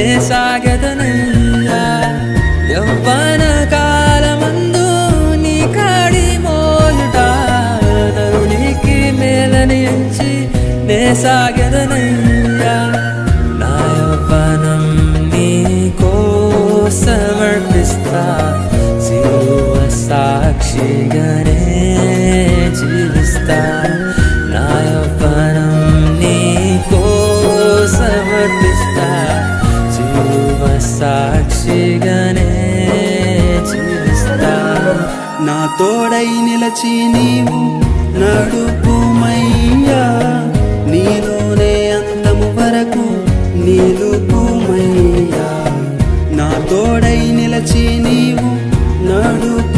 ముందే సాగదనయ్యా యవ్వన కాలమందు నీ కాడి మోయుట తరుణికి సాగదనయ్యా సాక్షిగానే జీవిస్తా నా తోడై నిలచి నీవు నడుపుమయ్యా. నీలోనే అంతము వరకు నిలుపుమయ్యా. నా తోడై నిలచి నీవు నడుపు